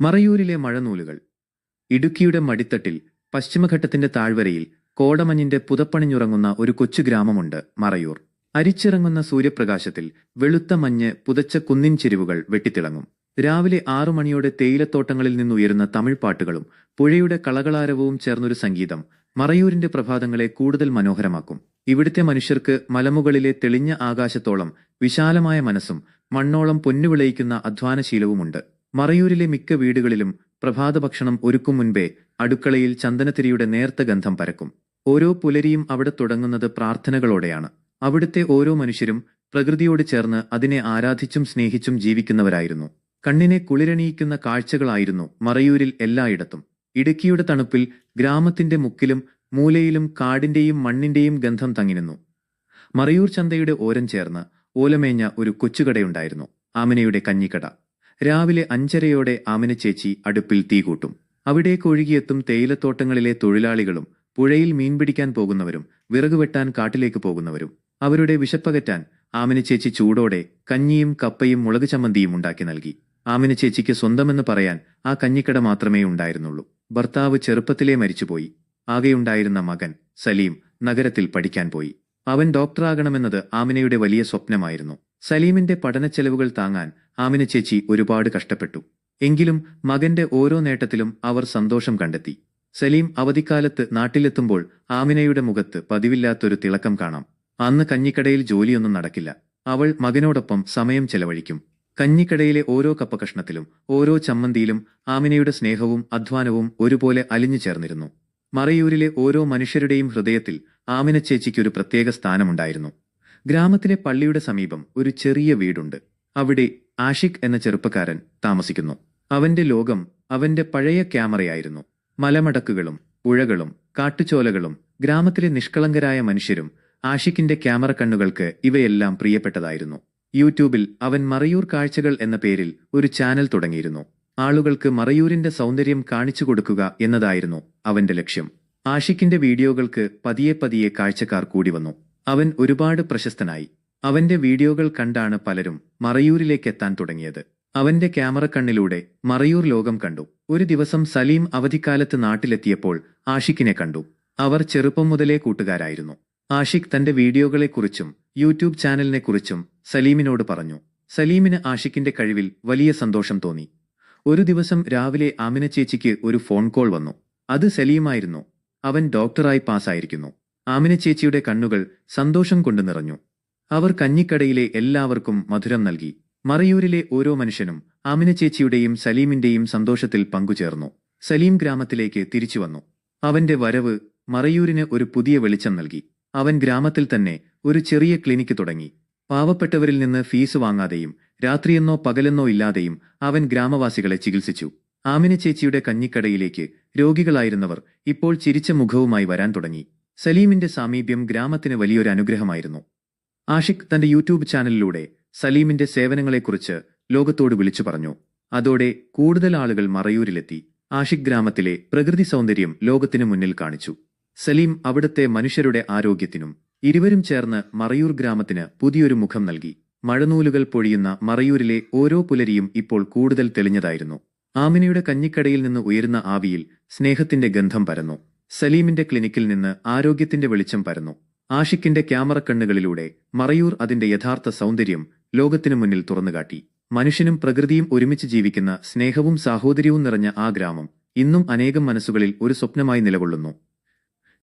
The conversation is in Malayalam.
മറയൂരിലെ മഴനൂലുകൾ. ഇടുക്കിയുടെ മടിത്തട്ടിൽ പശ്ചിമഘട്ടത്തിന്റെ താഴ്വരയിൽ കോടമഞ്ഞിന്റെ പുതപ്പണിഞ്ഞുറങ്ങുന്ന ഒരു കൊച്ചു ഗ്രാമമുണ്ട് മറയൂർ. അരിച്ചിറങ്ങുന്ന സൂര്യപ്രകാശത്തിൽ വെളുത്ത മഞ്ഞ് പുതച്ച കുന്നിൻ ചെരിവുകൾ വെട്ടിത്തിളങ്ങും. രാവിലെ ആറു മണിയോടെ തേയിലത്തോട്ടങ്ങളിൽ നിന്നുയരുന്ന തമിഴ് പാട്ടുകളും പുഴയുടെ കളകളാരവവും ചേർന്നൊരു സംഗീതം മറയൂരിന്റെ പ്രഭാതങ്ങളെ കൂടുതൽ മനോഹരമാക്കും. ഇവിടുത്തെ മനുഷ്യർക്ക് മലമുകളിലെ തെളിഞ്ഞ ആകാശത്തോളം വിശാലമായ മനസ്സും മണ്ണോളം പൊന്നുവിളയിക്കുന്ന അധ്വാനശീലവുമുണ്ട്. മറയൂരിലെ മിക്ക വീടുകളിലും പ്രഭാത ഭക്ഷണം ഒരുക്കും മുൻപേ അടുക്കളയിൽ ചന്ദനത്തിരിയുടെ നേർത്ത ഗന്ധം പരക്കും. ഓരോ പുലരിയും അവിടെ തുടങ്ങുന്നത് പ്രാർത്ഥനകളോടെയാണ്. അവിടുത്തെ ഓരോ മനുഷ്യരും പ്രകൃതിയോട് ചേർന്ന് അതിനെ ആരാധിച്ചും സ്നേഹിച്ചും ജീവിക്കുന്നവരായിരുന്നു. കണ്ണിനെ കുളിരണിയിക്കുന്ന കാഴ്ചകളായിരുന്നു മറയൂരിൽ എല്ലായിടത്തും. ഇടുക്കിയുടെ തണുപ്പിൽ ഗ്രാമത്തിന്റെ മുക്കിലും മൂലയിലും കാടിന്റെയും മണ്ണിന്റെയും ഗന്ധം തങ്ങിനിന്നു. മറയൂർ ചന്തയുടെ ഓരം ചേർന്ന് ഓലമേഞ്ഞ ഒരു കൊച്ചുകടയുണ്ടായിരുന്നു. ആമിനയുടെ കഞ്ഞിക്കട. രാവിലെ അഞ്ചരയോടെ ആമിന ചേച്ചി അടുപ്പിൽ തീ കൂട്ടും. അവിടേക്ക് ഒഴുകിയെത്തും തേയിലത്തോട്ടങ്ങളിലെ തൊഴിലാളികളും പുഴയിൽ മീൻ പിടിക്കാൻ പോകുന്നവരും വിറക് വെട്ടാൻ കാട്ടിലേക്ക് പോകുന്നവരും. അവരുടെ വിശപ്പകറ്റാൻ ആമിന ചേച്ചി ചൂടോടെ കഞ്ഞിയും കപ്പയും മുളക് ചമ്മന്തിയും ഉണ്ടാക്കി നൽകി. ആമിന ചേച്ചിക്ക് സ്വന്തമെന്ന് പറയാൻ ആ കഞ്ഞിക്കട മാത്രമേ ഉണ്ടായിരുന്നുള്ളൂ. ഭർത്താവ് ചെറുപ്പത്തിലേ മരിച്ചുപോയി. ആകെയുണ്ടായിരുന്ന മകൻ സലീം നഗരത്തിൽ പഠിക്കാൻ പോയി. അവൻ ഡോക്ടറാകണമെന്നത് ആമിനയുടെ വലിയ സ്വപ്നമായിരുന്നു. സലീമിന്റെ പഠനച്ചെലവുകൾ താങ്ങാൻ ആമിന ചേച്ചി ഒരുപാട് കഷ്ടപ്പെട്ടു. എങ്കിലും മകന്റെ ഓരോ നേട്ടത്തിലും അവർ സന്തോഷം കണ്ടെത്തി. സലീം അവധിക്കാലത്ത് നാട്ടിലെത്തുമ്പോൾ ആമിനയുടെ മുഖത്ത് പതിവില്ലാത്തൊരു തിളക്കം കാണാം. അന്ന് കഞ്ഞിക്കടയിൽ ജോലിയൊന്നും നടക്കില്ല. അവൾ മകനോടൊപ്പം സമയം ചെലവഴിക്കും. കഞ്ഞിക്കടയിലെ ഓരോ കപ്പകഷ്ണത്തിലും ഓരോ ചമ്മന്തിയിലും ആമിനയുടെ സ്നേഹവും അധ്വാനവും ഒരുപോലെ അലിഞ്ഞു ചേർന്നിരുന്നു. മറയൂരിലെ ഓരോ മനുഷ്യരുടെയും ഹൃദയത്തിൽ ആമിന ചേച്ചിക്കൊരു പ്രത്യേക സ്ഥാനമുണ്ടായിരുന്നു. ഗ്രാമത്തിലെ പള്ളിയുടെ സമീപം ഒരു ചെറിയ വീടുണ്ട്. അവിടെ ആഷിഖ് എന്ന ചെറുപ്പക്കാരൻ താമസിക്കുന്നു. അവന്റെ ലോകം അവന്റെ പഴയ ക്യാമറയായിരുന്നു. മലമടക്കുകളും പുഴകളും കാട്ടുചോലകളും ഗ്രാമത്തിലെ നിഷ്കളങ്കരായ മനുഷ്യരും ആഷിഖിന്റെ ക്യാമറ കണ്ണുകൾക്ക് ഇവയെല്ലാം പ്രിയപ്പെട്ടതായിരുന്നു. യൂട്യൂബിൽ അവൻ മറയൂർ കാഴ്ചകൾ എന്ന പേരിൽ ഒരു ചാനൽ തുടങ്ങിയിരുന്നു. ആളുകൾക്ക് മറയൂരിന്റെ സൗന്ദര്യം കാണിച്ചു കൊടുക്കുക എന്നതായിരുന്നു അവന്റെ ലക്ഷ്യം. ആഷിഖിന്റെ വീഡിയോകൾക്ക് പതിയെ പതിയെ കാഴ്ചക്കാർ കൂടി വന്നു. അവൻ ഒരുപാട് പ്രശസ്തനായി. അവന്റെ വീഡിയോകൾ കണ്ടാണ് പലരും മറയൂരിലേക്ക് എത്താൻ തുടങ്ങിയത്. അവന്റെ ക്യാമറ കണ്ണിലൂടെ മറയൂർ ലോകം കണ്ടു. ഒരു ദിവസം സലീം അവധിക്കാലത്ത് നാട്ടിലെത്തിയപ്പോൾ ആഷിഖിനെ കണ്ടു. അവർ ചെറുപ്പം മുതലേ കൂട്ടുകാരായിരുന്നു. ആഷിഖ് തന്റെ വീഡിയോകളെക്കുറിച്ചും യൂട്യൂബ് ചാനലിനെക്കുറിച്ചും സലീമിനോട് പറഞ്ഞു. സലീമിന് ആഷിഖിന്റെ കഴിവിൽ വലിയ സന്തോഷം തോന്നി. ഒരു ദിവസം രാവിലെ ആമിന ചേച്ചിക്ക് ഒരു ഫോൺ കോൾ വന്നു. അത് സലീമായിരുന്നു. അവൻ ഡോക്ടറായി പാസ്സായിരിക്കുന്നു. ആമിന ചേച്ചിയുടെ കണ്ണുകൾ സന്തോഷം കൊണ്ട് നിറഞ്ഞു. അവർ കഞ്ഞിക്കടയിലെ എല്ലാവർക്കും മധുരം നൽകി. മറയൂരിലെ ഓരോ മനുഷ്യനും ആമിന ചേച്ചിയുടെയും സലീമിന്റെയും സന്തോഷത്തിൽ പങ്കുചേർന്നു. സലീം ഗ്രാമത്തിലേക്ക് തിരിച്ചു വന്നു. അവന്റെ വരവ് മറയൂരിന് ഒരു പുതിയ വെളിച്ചം നൽകി. അവൻ ഗ്രാമത്തിൽ തന്നെ ഒരു ചെറിയ ക്ലിനിക്ക് തുടങ്ങി. പാവപ്പെട്ടവരിൽ നിന്ന് ഫീസ് വാങ്ങാതെയും രാത്രിയെന്നോ പകലെന്നോ ഇല്ലാതെയും അവൻ ഗ്രാമവാസികളെ ചികിത്സിച്ചു. ആമിന ചേച്ചിയുടെ കഞ്ഞിക്കടയിലേക്ക് രോഗികളായിരുന്നവർ ഇപ്പോൾ ചിരിച്ച മുഖവുമായി വരാൻ തുടങ്ങി. സലീമിന്റെ സാമീപ്യം ഗ്രാമത്തിന് വലിയൊരു അനുഗ്രഹമായിരുന്നു. ആഷിഖ് തന്റെ യൂട്യൂബ് ചാനലിലൂടെ സലീമിന്റെ സേവനങ്ങളെക്കുറിച്ച് ലോകത്തോട് വിളിച്ചു പറഞ്ഞു. അതോടെ കൂടുതൽ ആളുകൾ മറയൂരിലെത്തി. ആഷിഖ് ഗ്രാമത്തിലെ പ്രകൃതി സൗന്ദര്യം ലോകത്തിനു മുന്നിൽ കാണിച്ചു. സലീം അവിടുത്തെ മനുഷ്യരുടെ ആരോഗ്യത്തിനും ഇരുവരും ചേർന്ന് മറയൂർ ഗ്രാമത്തിന് പുതിയൊരു മുഖം നൽകി. മഴനൂലുകൾ പൊഴിയുന്ന മറയൂരിലെ ഓരോ പുലരിയും ഇപ്പോൾ കൂടുതൽ തെളിഞ്ഞതായിരുന്നു. ആമിനയുടെ കഞ്ഞിക്കടയിൽ നിന്ന് ഉയരുന്ന ആവിയിൽ സ്നേഹത്തിന്റെ ഗന്ധം പരന്നു. സലീമിന്റെ ക്ലിനിക്കിൽ നിന്ന് ആരോഗ്യത്തിന്റെ വെളിച്ചം പരന്നു. ആഷിക്കിന്റെ ക്യാമറ കണ്ണുകളിലൂടെ മറയൂർ അതിന്റെ യഥാർത്ഥ സൗന്ദര്യം ലോകത്തിനു മുന്നിൽ തുറന്നുകാട്ടി. മനുഷ്യനും പ്രകൃതിയും ഒരുമിച്ച് ജീവിക്കുന്ന സ്നേഹവും സാഹോദര്യവും നിറഞ്ഞ ആ ഗ്രാമം ഇന്നും അനേകം മനസ്സുകളിൽ ഒരു സ്വപ്നമായി നിലകൊള്ളുന്നു.